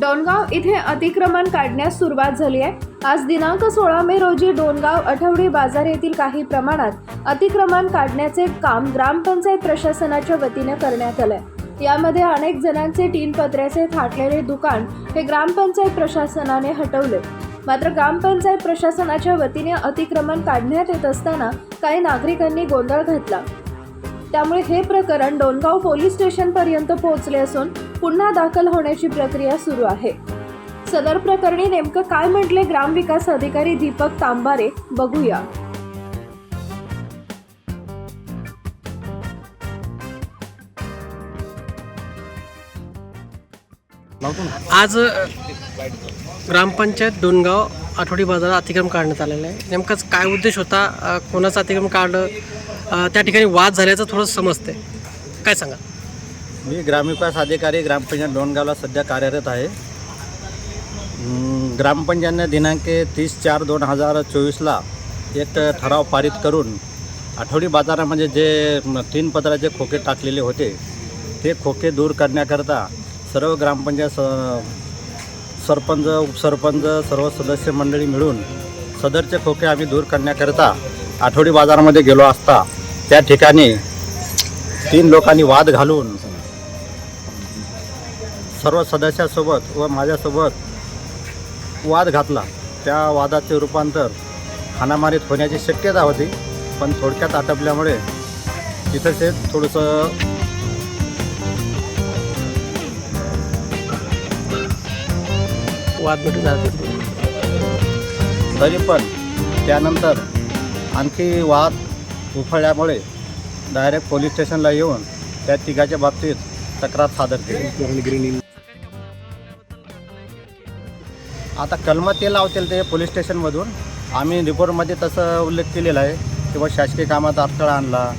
डोणगाव इथे अतिक्रमण काढण्यास सुरुवात झाली आहे. आज दिनांक सोळा मे रोजी डोणगाव आठवडी बाजार येथील काही प्रमाणात अतिक्रमण काढण्याचे काम ग्रामपंचायत प्रशासनाच्या वतीने करण्यात आलंय. यामध्ये अनेक जणांचे तीन पत्र्याचे थाटलेले दुकान हे ग्रामपंचायत प्रशासनाने हटवले. मात्र ग्रामपंचायत प्रशासनाच्या वतीने अतिक्रमण काढण्यात येत असताना काही नागरिकांनी गोंधळ घातला. त्यामुळे हे प्रकरण डोणगाव पोलीस स्टेशनपर्यंत पोहोचले असून पुन्हा दाखल होण्याची प्रक्रिया सुरू आहे. सदर प्रकरणी नेमकं काय म्हटले ग्रामविकास अधिकारी दीपक तांबारे बघूया. आज ग्रामपंचायत डोणगाव आठवडी बाजारात अतिक्रम काढण्यात आलेलं आहे. नेमकाच काय उद्देश होता? कोणाचं अतिक्रम काढलं? त्या ठिकाणी वाद झाल्याचं थोडं समजते काय सांगा? मी ग्रामविकास अधिकारी ग्रामपंचायत डोणगावला सध्या कार्यरत आहे. ग्रामपंचायतने दिनांक तीस चार दोन हजार चोवीसला एक ठराव पारित करून आठवडी बाजारामध्ये जे तीन पत्राचे खोके टाकलेले होते ते खोके दूर करण्याकरता सर्व ग्रामपंचायत स सरपंच उपसरपंच सर्व सदस्य मंडळी मिळून सदरचे खोके आम्ही दूर करण्याकरिता आठवडी बाजारामध्ये गेलो असता त्या ठिकाणी तीन लोकांनी वाद घालून सर्व सदस्यासोबत व माझ्यासोबत वाद घातला. त्या वादाचे रूपांतर हाणामारीत होण्याची शक्यता होती पण थोडक्यात आटपल्यामुळे तिथं ते थोडंसं वाद भेटून झाला तरी पण त्यानंतर आणखी वाद उफळल्यामुळे डायरेक्ट पोलीस स्टेशनला येऊन त्या तिघाच्या बाबतीत तक्रार सादर केली. आता कलम ते लावतील ते पोलीस स्टेशनमधून आम्ही रिपोर्टमध्ये तसं उल्लेख केलेला आहे किंवा शासकीय कामात अडथळा आणला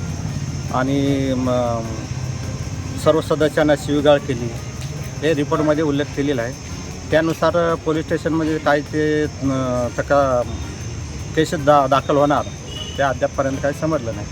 आणि सर्व सदस्यांना शिवीगाळ केली. हे रिपोर्टमध्ये उल्लेख केलेला आहे. त्यानुसार पोलीस स्टेशनमध्ये काय ते तका केसेस दा दाखल होणार ते अद्यापपर्यंत काही समजलं नाही.